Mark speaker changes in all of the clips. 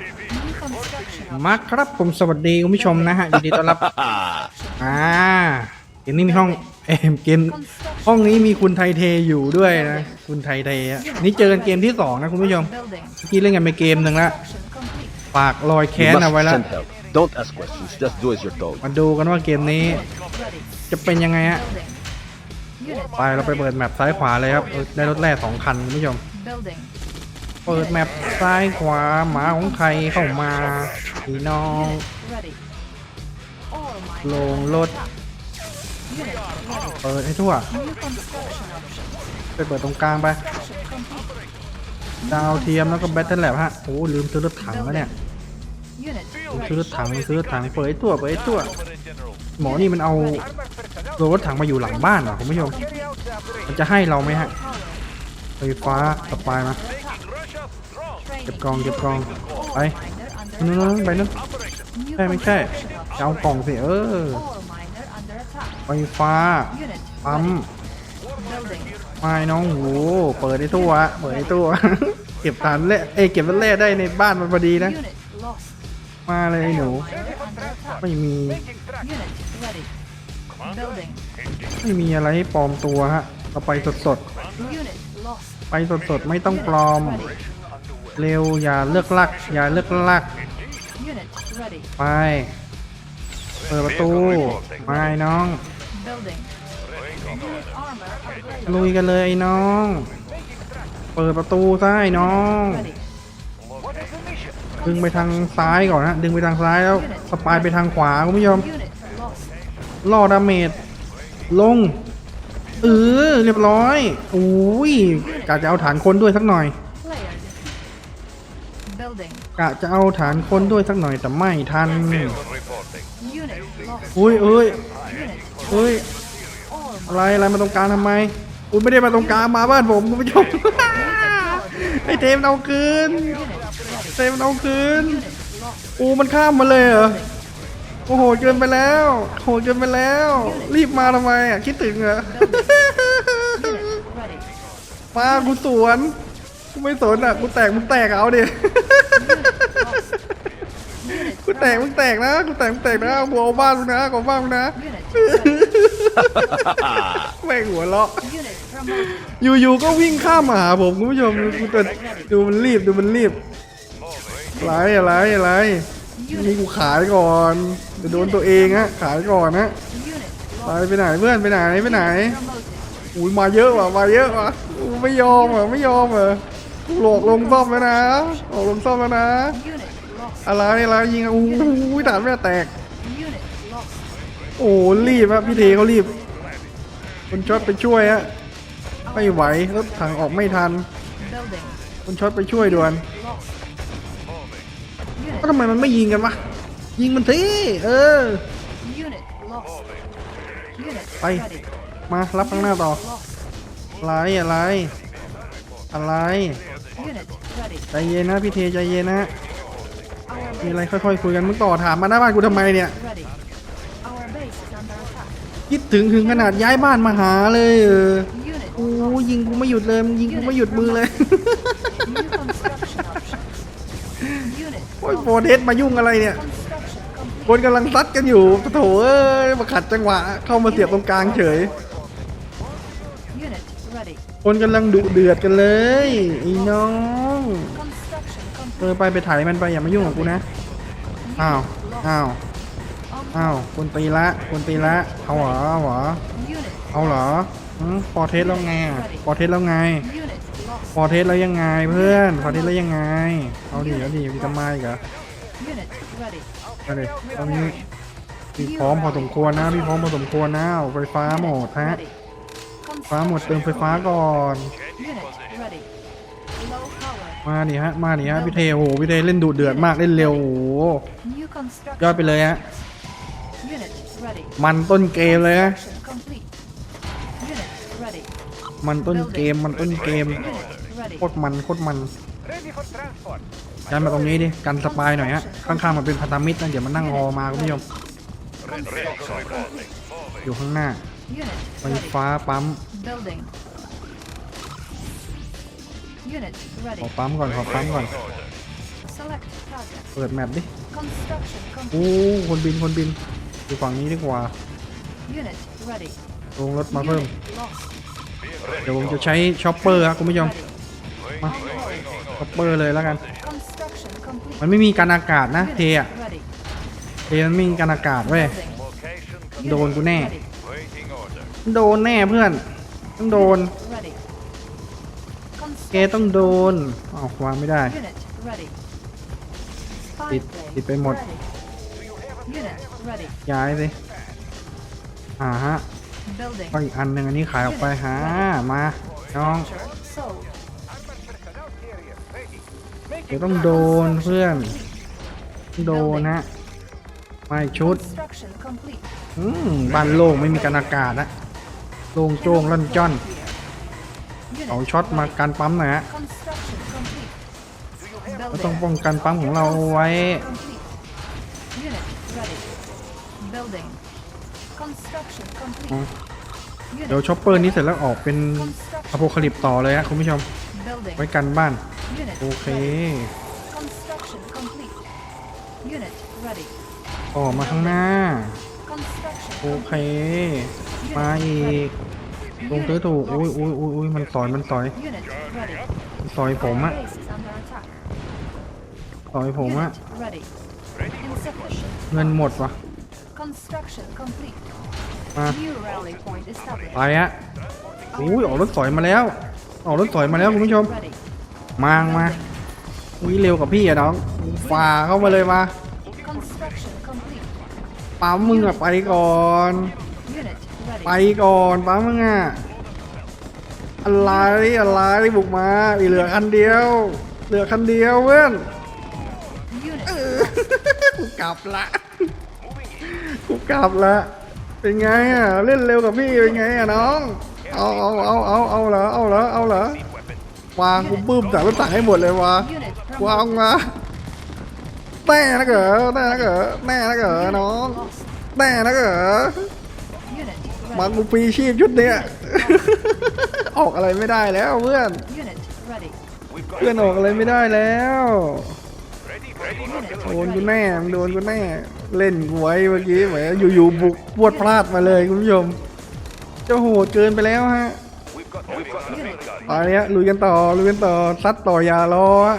Speaker 1: New construction
Speaker 2: มาครับผมสวัสดีคุณผู้ชมนะฮะยินดีต้อนรับอ่าเกมนี้มีห้องเอมเกมห้องนี้มีคุณไทยเทอยู่ด้วยนะคุณไทยเทอะนี่เจอกันเกมที่สองนะคุณผู้ชม
Speaker 1: building.
Speaker 2: เมื่อกี้เล่นกันไปเกมหนึ่งละ
Speaker 1: Construction complete.
Speaker 2: ฝากรอยแค้น
Speaker 3: You
Speaker 2: เอาไว้
Speaker 3: must
Speaker 2: แล้ว
Speaker 3: send help. Don't ask questions. Just do as you're told.
Speaker 2: มาดูกันว่าเกมนี้
Speaker 1: Ready.
Speaker 2: จะเป็นยังไงฮะ
Speaker 1: Building. Unit.
Speaker 2: ไปเราไปเปิดแมปซ้ายขวาเลยครับเออได้รถแร่สองคันคุณผู้ชม
Speaker 1: Building.
Speaker 2: เปิดแมปซ้ายขวาหมาของใครเข้ามาพี่น้องลงรถเปิดให้ทั่วไปเปิดตรงกลางไป ดาวเทียมแล้วก็แบตเตอร์แลบฮะโอ้ลืมซื้อรถถังแล้วเนี่ยซื้อรถถังซื้อรถถังเปิดไอ้ตัวเปิดไอ้ตัวหมอนี่มันเอารถถังมาอยู่หลังบ้านเหรอคุณผู้ชมมันจะให้เราไหมฮะไฟฟ้าสปายมา เก็บกองเก็บกองไป
Speaker 1: Miner
Speaker 2: นู้
Speaker 1: under
Speaker 2: นๆไปนู้น
Speaker 1: New
Speaker 2: ใช่ไม่ใช่
Speaker 1: construction
Speaker 2: จะเอากล่องสิเออ
Speaker 1: All miner under attack.
Speaker 2: ไฟฟ้า
Speaker 1: Unit.
Speaker 2: ปั๊ม
Speaker 1: Building.
Speaker 2: ไม้น้องโหเปิดไอ้ตัวเปิดไอ้ตัวเก็บฐานแร่เอ้ยเก็บรถแร่ได้ในบ้านมันพอดีนะ
Speaker 1: Unit lost.
Speaker 2: มาเลยไอ้หนู
Speaker 1: Miner under attack.
Speaker 2: ไม่มี
Speaker 1: Unit ready. Building.
Speaker 2: ไม่มีอะไรให้ปลอมตัวฮะเอาไปสด
Speaker 1: Unit lost.
Speaker 2: ๆไปสดๆ ไม่ต้องปลอม เร็วอย่าเลือกลัก อย่าเลือกลัก
Speaker 1: Unit ready.
Speaker 2: ไป เปิดประตูไม่น้อง
Speaker 1: Building. Unit armor upgrade.
Speaker 2: ลุยกันเลยไอ้น้อง เปิดประตูซะไอ้น้อง
Speaker 1: Ready.
Speaker 2: ดึงไปทางซ้ายก่อนนะ ดึงไปทางซ้ายแล้วสปายไปทางขวาคุณผู้ชม
Speaker 1: Unit lost.
Speaker 2: ล่อดาเมจลง เออเรียบร้อยอุ้ยกะจะเอาฐานคนด้วยสักหน่อย
Speaker 1: Player defeated. Building.
Speaker 2: กะจะเอาฐานคนด้วยสักหน่อยแต่ไม่ทัน
Speaker 1: Unit lost.
Speaker 2: อุ้ยเอ้ย
Speaker 1: Unit
Speaker 2: เอ้ย
Speaker 1: all
Speaker 2: อะไรอะไรมาตรงกลางทำไมอุ้ยไม่ได้มาตรงกลางมาบ้านผมคุณผู้ชมไอเทมเอาคืนเทมเอาคืนอูมันข้ามมาเลยเหรอโอ้โหเกินไปแล้วโหดเกินไปแล้ว รีบมาทำไมอะคิดถึงเหรอ
Speaker 1: ready.
Speaker 2: มากูสวน กูไม่สนอะกูแตกมึงแตกเอาดิกูแตกมึงแตกนะกูแตกมึงแตกนะกูเอาบ้านมึงนะกูเอาบ้านมึงนะแม่งหัวเราะอยู่ๆก็วิ่งข้ามมาหาผมคุณผู้ชมดูแต่ดูมันรีบดูมันรีบอะไรอะไรอะไรนี่กูขายก่อนจะโดนตัวเองฮะขายก่อนนะไปไปไหนเพื่อนไปไหนไปไหนอุ้ยมาเยอะว่ะมาเยอะว่ะไม่ยอมอะไม่ยอมอ่ หลอกลงซ่อมแล้วนะหลอกลงซ่อมแล้วนะ อะไรอะไรยิงอะอู้ยฐานแม่แตก โอ้รีบอะพี่เทเขารีบคนช็อตไปช่วยฮะไม่ไหวรถถังออกไม่ทันคนช็อตไปช่วยด่วนก็ทำไมมันไม่ยิงกันวะยิงมันทีเออไปมารับข้างหน้าต่ออะไรอะไรอะไร ใจเย็นนะพี่เทใจเย็นนะ
Speaker 1: Our
Speaker 2: มีอะไร
Speaker 1: base.
Speaker 2: ค่อยๆคุยกันมึงต่อถามมาหน้าบ้านกูทำไมเนี่ย
Speaker 1: Ready. Our base is under attack.
Speaker 2: คิดถึงถึงขนาดย้ายบ้านมาหาเลยเออ
Speaker 1: Unit.
Speaker 2: โอ้ยิงกูไม่หยุดเลยมึงยิงกูไม่หยุดมือเลย
Speaker 1: New construction options. Unit.
Speaker 2: โอ้ยโฟร์เดสมายุ่งอะไรเนี่ย
Speaker 1: Construction complete.
Speaker 2: คนกำลังซัดกันอยู่โถเอ้ยมาขัดจังหวะเข้ามาเสียบตรงกลางเฉย
Speaker 1: Unit ready.
Speaker 2: คนกำลังดุเดือดกันเลยไอ้น้องเออไปไปถ่ายมันไปอย่ามายุ่งกับกูนะอ้าวอ้าวอ้าวคนตีละคนตีละเอาเหรอเอาเหรอเอาเหรออืมพอเทสแล้วไงอะพอเทสแล้วไงพอเทสแล้วยังไงเพื่อนพอเทสแล้วยังไงเอาดิเอาดิมีจะมกเหรอเอาดิตอนนี้พี่พร้อมพอสมควรนะพี่พร้อมพอสมควรนะไฟฟ้าหมดฮะ ฟ้าหมดเติมไฟฟ้าก่อน มาดิฮะ มาดิฮะพี่เทโอ้พี่เทเล่นดุเดือดมากเล่นเร็วโอ้โห
Speaker 1: New construction.
Speaker 2: ยอดไปเลยฮะ มันต้นเกมเลยฮะ มันต้นเกม มันต้นเกม โคตรมัน โคตรมันยันมาตรงนี้ดิ กันสปายหน่อยฮะ ข้างๆมันเป็นพันธมิตรนะเดี๋ยวมันนั่งฮอมาคุณผู้ชมอยู่ข้างหน้า ไฟ
Speaker 1: ready.
Speaker 2: ฟ้าปั๊ม
Speaker 1: Building. Unit
Speaker 2: ข
Speaker 1: ready.
Speaker 2: อปั๊มก่อนขอปั๊มก่อน
Speaker 1: Select target.
Speaker 2: เปิดแมปดิ
Speaker 1: Construction
Speaker 2: โอ้
Speaker 1: complete.
Speaker 2: คนบินคนบินอยู่ฝั่งนี้ดีกว่า
Speaker 1: Unit ready.
Speaker 2: ลงรถมาเพิ่ม
Speaker 1: Unit lost.
Speaker 2: เดี๋ยวผมจะใช้ช็อปเปอร์ครับคุณผู้ชม
Speaker 1: Ready.
Speaker 2: มาช็อปเปอร์เลยแล้วกัน
Speaker 1: Construction complete.
Speaker 2: มันไม่มีการอากาศนะเท
Speaker 1: Unit
Speaker 2: อะ
Speaker 1: ready.
Speaker 2: เทมันไม่มีการอากาศเว้ย
Speaker 1: Building.
Speaker 2: โดนกูแน่
Speaker 1: Ready.
Speaker 2: โดนแน่เพื่อน ต้องโดน
Speaker 1: Ready.
Speaker 2: แกต้องโดนอ้าววางไม่ได้
Speaker 1: Unit ready. Spy
Speaker 2: ติด
Speaker 1: plane
Speaker 2: ติดไปหมด
Speaker 1: ready. Unit ready.
Speaker 2: ย้ายสิอ่าฮะ
Speaker 1: Building.
Speaker 2: ก็อีกอันหนึ่งอันนี้ขายออกไปหามาน้อง
Speaker 1: Structure sold.
Speaker 2: เดี๋ยวต้องโดนเพื่อนต้องโดนฮะมาอีกชุด
Speaker 1: Construction complete.
Speaker 2: อืมบ้านโล่งไม่มีการอากาศนะโลงโจงลั่นจ้อนเอาช็อตมาการปั๊มนะฮะก็ต้องป้องกันปั๊มของเราไว้เดี๋ยวช็อปเปอร์นี้เสร็จแล้วออกเป็นอโพคาลิปต่อเลยฮะคุณผู้ชม ไว้กันบ้าน โอเคออกมาข้างหน้า โอเค มาอีก ลรงตื้อถูกอุ้ยอุ้ยอุ้ยอยมันซอยมันซอยซอยผมอะซอยผมอะเงินหมดวะมาไปอะอุ้ยออกรถสอยมาแล้ว ออกรถสอยมาแล้วคุณผู้ชม มางมาอุ้ยเร็วกับพี่อะน้องฝ่าเข้ามาเลยมาปั๊มมึงอะไปก่อน ไปก่อนปั๊มมึงอะอะไรอะไรบุกมาอีเหลือคันเดียว เหลือคันเดียวเพื่อนกูกลับละกูกลับละเป็นไงอะเล่นเร็วกับพี่เป็นไงอะน้องเอาเอาเอาเอาเอาเหรอเอาเหรอเอาเหรอวางกูปื้มจากรถถังให้หมดเลยวะวางมาแน่นะเกอแน่นะเกอแน่นะเกอน้องแน่นะเกอ
Speaker 1: Unit
Speaker 2: มา
Speaker 1: ready.
Speaker 2: กูปีชีพชุดเนี้ยออกอะไรไม่ได้แล้วเพื่อน
Speaker 1: Unit ready.
Speaker 2: เพื่อนออกอะไรไม่ได้แล้ว
Speaker 1: Unit
Speaker 2: โดนกูแน่มึงโดนกูแน่ เล่นกูไว้เมื่อกี้แหมอยู่ๆบุกพรวดพลาดมาเลยคุณผู้ชมเจะโหดเกินไปแล้วฮะไปฮะลุยกันต่อลุยกันต่อซัดต่ออย่ารอฮะ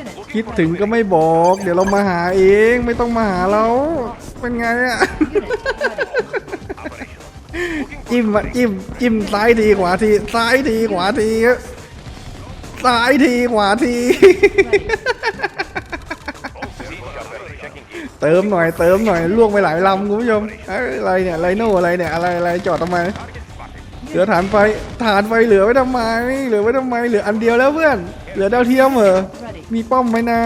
Speaker 1: Unit
Speaker 2: คิดถึงก็ไม่บอก เดี๋ยวเรามาหาเองไม่ต้องมาหาเรา เป็นไงอะ
Speaker 1: Unit ready.
Speaker 2: จิ้มอะจิ้มจิ้มซ้ายทีขวาทีซ้ายทีขวาทีซ้ายทีขวาที เติมหน่อยเติมหน่อยล่วงไปหลายลำคุณผู้ชมเอ้ยอะไรเนี่ยไรโน่อะไรเนี่ยอะไรอะไรจอดทำไมเหลือฐานไฟฐานไฟเหลือไว้ทำไมเหลือไว้ทำไมเหลืออันเดียวแล้วเพื่อน เหลือดาวเทียมเหรอ
Speaker 1: Ready.
Speaker 2: มีป้อมไหมนะ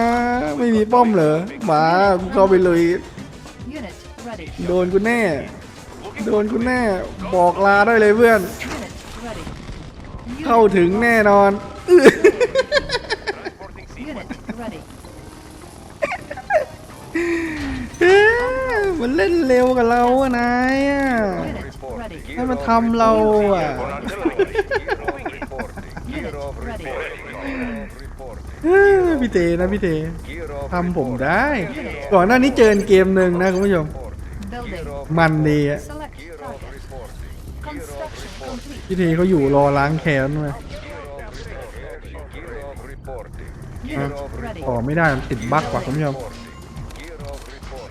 Speaker 2: ไม่มีป้อมเหรอมากูเข้าไปเลย
Speaker 1: Unit ready.
Speaker 2: โดนกูแน่ โดนกูแน่บอกลาได้เลยเพื่อน เข้าถึงแน่นอน มันเล่นเร็วกับเราอะนายอะให้มาทำเราอะพี่เตนะพี่เตทำผมได้ ก่อนหน้านี้เจอเกมหนึ่งนะคุณผู้ชม มันดีอะ
Speaker 1: Select target. Construction complete.
Speaker 2: พี่เทเขาอยู่รอล้างแค้นมา
Speaker 1: Unit ready.
Speaker 2: ต่อไม่ได้มันติดบั๊กว่ะคุณผู้ชม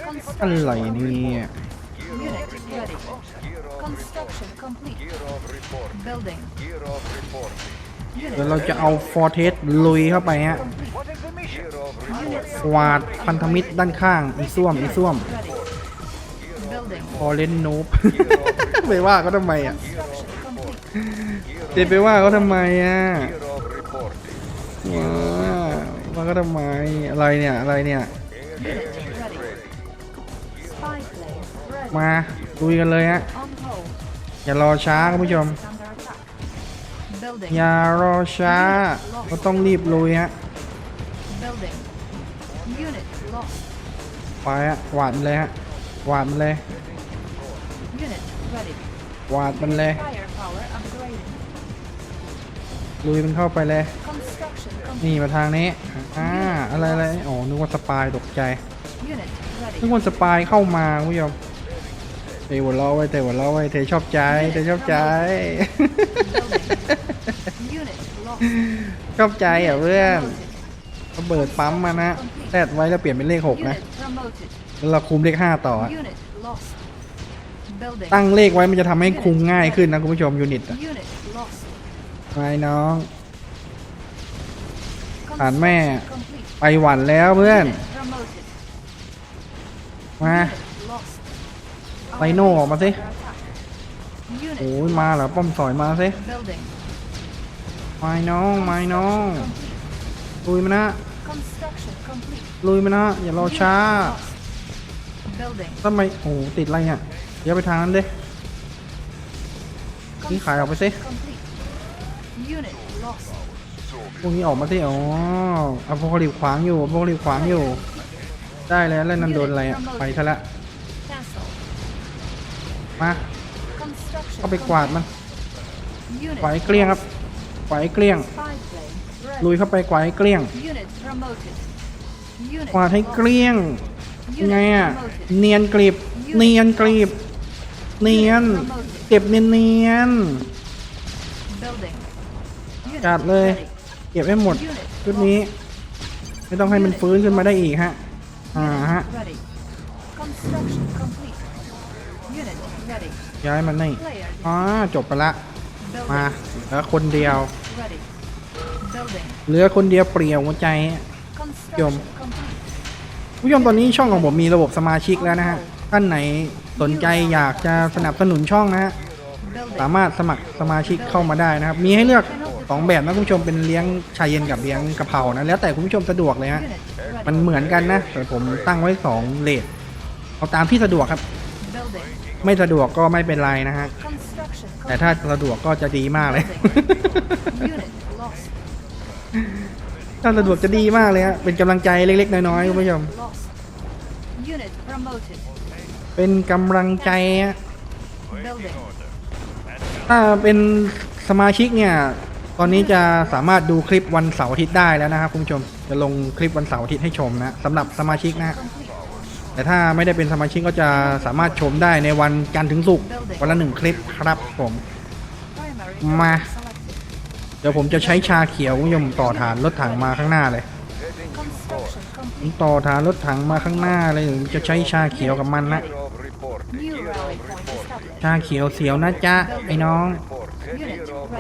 Speaker 1: Construction
Speaker 2: อะไรเนี่ย
Speaker 1: Unit ready. Construction complete. Building.
Speaker 2: เดี๋ยว
Speaker 1: Unit
Speaker 2: เราจะเอาฟอร์เทสลุยเข้าไปฮะ
Speaker 1: complete. Unit
Speaker 2: กวาดพันธมิตรด้านข้างอีส้วมอีส้วม
Speaker 1: ready. Building.
Speaker 2: พอเล่นนูบไปว่าเขาทำไมอะ
Speaker 1: Construction complete.
Speaker 2: เดนไปว่าเขาทำไมอะว้าว่าเขาทำไมอะไรเนี่ยอะไรเนี่ย
Speaker 1: Unit ready. Spy plane ready.
Speaker 2: มาลุยกันเลยฮะ
Speaker 1: On hold.
Speaker 2: อย่ารอช้าคุณผู้ชม
Speaker 1: Under attack. Building.
Speaker 2: อย่ารอช้าก็ต้องรีบลุยฮะ
Speaker 1: Building. Unit lost.
Speaker 2: ไปฮะหวาดมันเลยฮะหวาดมันเลย
Speaker 1: Unit ready.
Speaker 2: ห วาดมันเลย
Speaker 1: Firepower upgraded.
Speaker 2: ลุยมันเข้าไปเลย
Speaker 1: Construction complete.
Speaker 2: นี่มาทางนี้ อ่า อะไรอะไรอ๋อนึกว่าสปายตกใจ
Speaker 1: Unit
Speaker 2: นึก
Speaker 1: ready.
Speaker 2: ว่าสปายเข้ามาคุณผู้ชมเตะหัวเราะไว้เตะหัวเราะไว้เตะชอบใจเตะชอบใจ
Speaker 1: Building. Unit lost.
Speaker 2: ชอบใจอะเพื่อน
Speaker 1: Promoted.
Speaker 2: ระเบิดปั๊มมานะแซดไว้แล้วเปลี่ยนเป็นเลขหกนะ
Speaker 1: Unit promoted.
Speaker 2: แล้วเราคุมเลขห้าต่ออะ
Speaker 1: Unit lost. Building.
Speaker 2: ตั้งเลขไว้มันจะทำให้คุมง่ายขึ้นนะคุณผู้ชมยูนิตอะ
Speaker 1: Unit lost.
Speaker 2: ไว้น้องผ่าน
Speaker 1: Construction
Speaker 2: แม่
Speaker 1: complete.
Speaker 2: ไปหวันแล้วเพื่อน
Speaker 1: Unit promoted.
Speaker 2: มา
Speaker 1: Unit lost.
Speaker 2: ไลโน่ออกมาสิ
Speaker 1: Unit
Speaker 2: โอ้ยมาเหรอป้อมสอยมาสิ
Speaker 1: building.
Speaker 2: ไม้น้องไม้น้อง
Speaker 1: Complete.
Speaker 2: ลุยมานะ
Speaker 1: Construction complete.
Speaker 2: ลุยมานะอย่ารอช้า
Speaker 1: Unit lost. Building.
Speaker 2: ทำไมโอ้โหติดอะไรเนี่ย เดี๋ยวไปทางนั้นดินี่ขายออกไปสิ
Speaker 1: Complete. Unit lost.
Speaker 2: พวกนี้ออกมาสิอ๋ออโพคาลิปขวางอยู่อโพคาลิปขวางอยู่ ได้แล้วแล้วนันโดนอะไรอะไปซะละ
Speaker 1: Cancel.
Speaker 2: มา
Speaker 1: Construction.
Speaker 2: เข้าไปกวาดมัน
Speaker 1: complete. Unit
Speaker 2: กวาดให้เกลี้ยงครับกวาดให้เกลี้ยง
Speaker 1: Spy plane. Ready.
Speaker 2: ลุยเข้าไปกวาดให้เกลี้ยง
Speaker 1: Unit promoted. Unit
Speaker 2: กวาดให้เกลี้ยง
Speaker 1: lost.
Speaker 2: ยังไง
Speaker 1: Unit
Speaker 2: อะ
Speaker 1: promoted.
Speaker 2: เนียนกรีบ เนียนกรีบ เนียนเก็บเนียนเนียน
Speaker 1: Building. Unit
Speaker 2: จัดเลย
Speaker 1: ready.
Speaker 2: เก็บให้หมด
Speaker 1: Unit
Speaker 2: ชุดนี้ ไม่ต้องให้มันฟื้นขึ้นมาได้อีกฮะ อ่าฮะ
Speaker 1: Ready. Construction complete. Unit ready.
Speaker 2: ย้ายมันนี่
Speaker 1: Player
Speaker 2: อ๋อจบไปละ มา
Speaker 1: building.
Speaker 2: เหลือคนเดียว
Speaker 1: Ready. Building.
Speaker 2: เหลือคนเดียวเปลี่ยวหัวใจ
Speaker 1: Construction complete.
Speaker 2: ผู้ชมตอนนี้ช่องของผมมีระบบสมาชิกแล้วนะฮะ ท่านไหนสนใจอยากจะสนับสนุนช่องนะฮะสามารถสมัครสมาชิกเข้ามาได้นะครับ มีให้เลือกสองแบบนะคุณผู้ชมเป็นเลี้ยงชายเย็นกับเลี้ยงกะเพรานะแล้วแต่คุณผู้ชมสะดวกเลยฮะมันเหมือนกันนะแต่ผมตั้งไว้สองเลทเอาตามที่สะดวกครับ ไม่สะดวกก็ไม่เป็นไรนะฮะแต่ถ้าสะดวกก็จะดีมากเลย ถ้าสะดวกจะดีมากเลยฮะเป็นกำลังใจเล็กๆน้อยๆคุณผู้ชม
Speaker 1: Unit lost. Unit promoted.
Speaker 2: เป็นกำลังใจฮะ
Speaker 1: Building.
Speaker 2: ถ้าเป็นสมาชิกเนี่ย ตอนนี้จะสามารถดูคลิปวันเสาร์อาทิตย์ได้แล้วนะครับคุณผู้ชม จะลงคลิปวันเสาร์อาทิตย์ให้ชมนะสำหรับสมาชิกนะ
Speaker 1: Complete.
Speaker 2: แต่ถ้าไม่ได้เป็นสมาชิกก็จะสามารถชมได้ในวันจันทร์ถึงศุกร์วันละหนึ่งคลิปครับผม
Speaker 1: Primary
Speaker 2: มา
Speaker 1: target selected.
Speaker 2: เดี๋ยวผมจะใช้ชาเขียวคุณผู้ชมต่อฐานรถถังมาข้างหน้าเลย
Speaker 1: Construction
Speaker 2: ผ ต่อฐานรถถังมาข้างหน้าเลยจะใช้ชาเขียวกับมันนะชาเขียวเสียวนะจ๊ะไอ้น้อง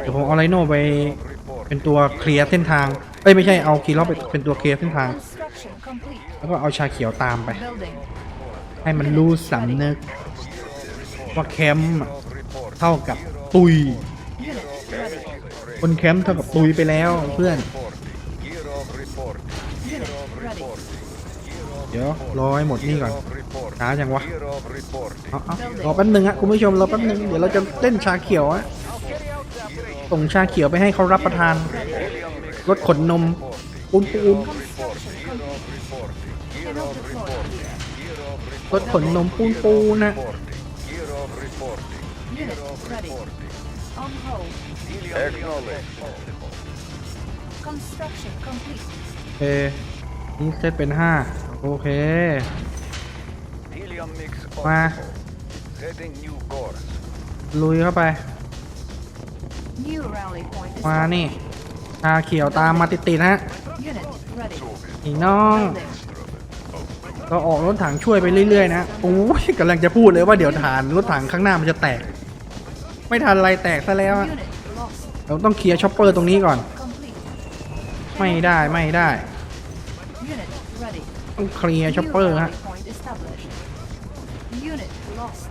Speaker 2: เดี๋ยวผมเอาไรโน่ไปเป็นตัวเคลียร์เส้นทางเอ้ยไม่ใช่เอาคีย์ล็อกไปเป็นตัวเคลียร์เส้นทาง แล้วก็เอาชาเขียวตามไป ให้มันรู้สำนึกว่าแคมป์เท่ากับตุย คนแคมป์เท่ากับตุยไปแล้วเพื่อน เดี๋ยวรอให้หมดนี่ก่อนช้าจังวะเอาเอารอแป๊บนึงฮะคุณผู้ชมรอแป๊บนึงเดี๋ยวเราจะเล่นชาเขียวฮะส่งชาเขียวไปให้เขารับประทานรถขนนมปูนปูน
Speaker 1: Construction complete. Cannot deploy here.
Speaker 2: รถขนนมปูนปูนนะ
Speaker 1: Unit ready. On hold. Construction complete.
Speaker 2: โอเคนี่เซตเป็นห้า โอเคมา
Speaker 4: Setting new course.
Speaker 2: ลุยเข้าไป
Speaker 1: New rally point
Speaker 2: มา
Speaker 1: established.
Speaker 2: นี่ชาเขียวตามมาติดๆนะฮะ
Speaker 1: Unit ready.
Speaker 2: อีน้อง
Speaker 1: Building.
Speaker 2: เราออกรถถังช่วยไปเรื่อยๆนะโอ้ยกำลังจะพูดเลยว่าเดี๋ยวฐานรถถังข้างหน้ามันจะแตก ไม่ทันไรแตกซะแล้วอะ
Speaker 1: Unit lost.
Speaker 2: เราต้องเคลียร์ช็อปเปอร์ตรงนี้ก่อน
Speaker 1: Complete.
Speaker 2: ไม่ได้ไม่ได้
Speaker 1: Unit ready.
Speaker 2: ต้องเคลียร์ช็อป
Speaker 1: New
Speaker 2: เปอร์
Speaker 1: rally
Speaker 2: ฮะ
Speaker 1: point established. Unit lost.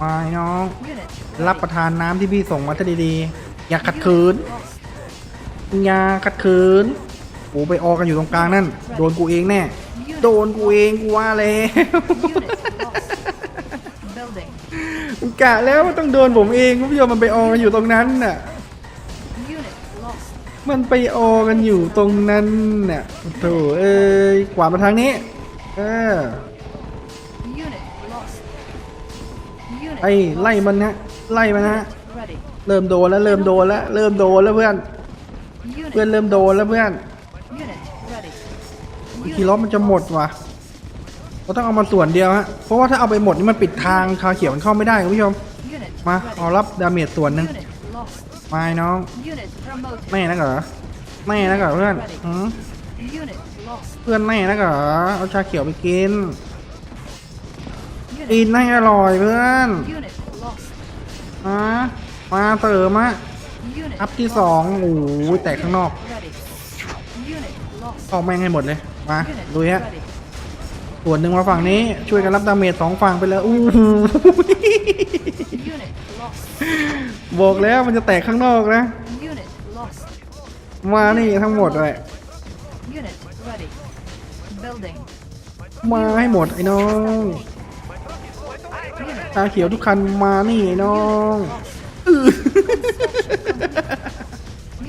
Speaker 2: มาไอ้น้อง
Speaker 1: Unit
Speaker 2: รับประทานน้ำที่พี่ส่งมาซะดีๆ อย่าขัดขืน
Speaker 1: lost.
Speaker 2: อย่าขัดขืนโอ้ไปออกกันอยู่ตรงกลางนั่น โดนกูเองแน่ โดนกูเองกูว่าแล้ว
Speaker 1: Unit lost. Building.
Speaker 2: กูกะแล้วว่าต้องโดนผมเองคุณผู้ชมมันไปออกกันอยู่ตรงนั้นน่ะ
Speaker 1: Unit lost.
Speaker 2: มันไปออกันอยู่ตรงนั้นน่ะโถเอ้ยกวาดมาทางนี้ เออไอ้ไล่มันนะไล่มันนะเริ่มโดนแล้วเริ่มโดนแล้วเริ่มโดนแล้วเพื่อน เพื่อนเริ่มโดนแล้วเพื่อน
Speaker 1: Unit ready.
Speaker 2: ทีรถมันจะหมดว่ะเราต้องเอามาส่วนเดียวฮะเพราะว่าถ้าเอาไปหมดนี่มันปิดทางคาเขียวมันเข้าไม่ได้คุณผู้ชมมาเอารับดาเมจส่วนหนึ่ง ไม่น้อง
Speaker 1: Unit promoted.
Speaker 2: แม่นะเหรอแม่นะเหรอเพื่อนหืม
Speaker 1: Unit lost.
Speaker 2: เพื่อนแม่นะเหรอเอาชาเขียวไปกิน
Speaker 1: Unit
Speaker 2: กินให้อร่อยเพื่อน
Speaker 1: Unit lost.
Speaker 2: มามาเติมอะ
Speaker 1: Unit
Speaker 2: อัพที่สองโอ้โหแตกข้างนอก
Speaker 1: ready. Unit lost.
Speaker 2: ออกแม่งให้หมดเลย มา
Speaker 1: Unit
Speaker 2: ลุยฮะ
Speaker 1: ready.
Speaker 2: ส่วนหนึ่งมาฝั่งนี้ช่วยกันรับดาเมจสองฝั่งไปเลยอู้หู
Speaker 1: Unit lost.
Speaker 2: บอกแล้วมันจะแตกข้างนอกนะ
Speaker 1: Unit lost.
Speaker 2: มานี่ทั้งหมดเลย
Speaker 1: Unit ready. Building.
Speaker 2: มาให้หมดไอ้น้อง
Speaker 1: Unit
Speaker 2: ตาเขียวทุกคันมานี่ไอ้น้อง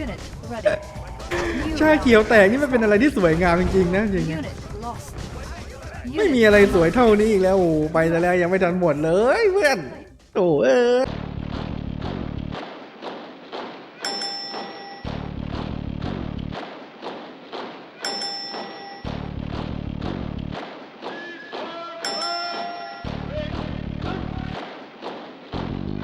Speaker 1: Unit ready. New
Speaker 2: ชาเขียวแตกนี่มันเป็นอะไรที่สวยงามจริงๆนะจริง
Speaker 1: Unit lost.
Speaker 2: ๆไม่
Speaker 1: Unit
Speaker 2: มีอะไรสวยเท่านี้อีกแล้วโอ้โหไปแต่แล้วยังไม่ทันหมดเลยเพื่อน โอ้เออ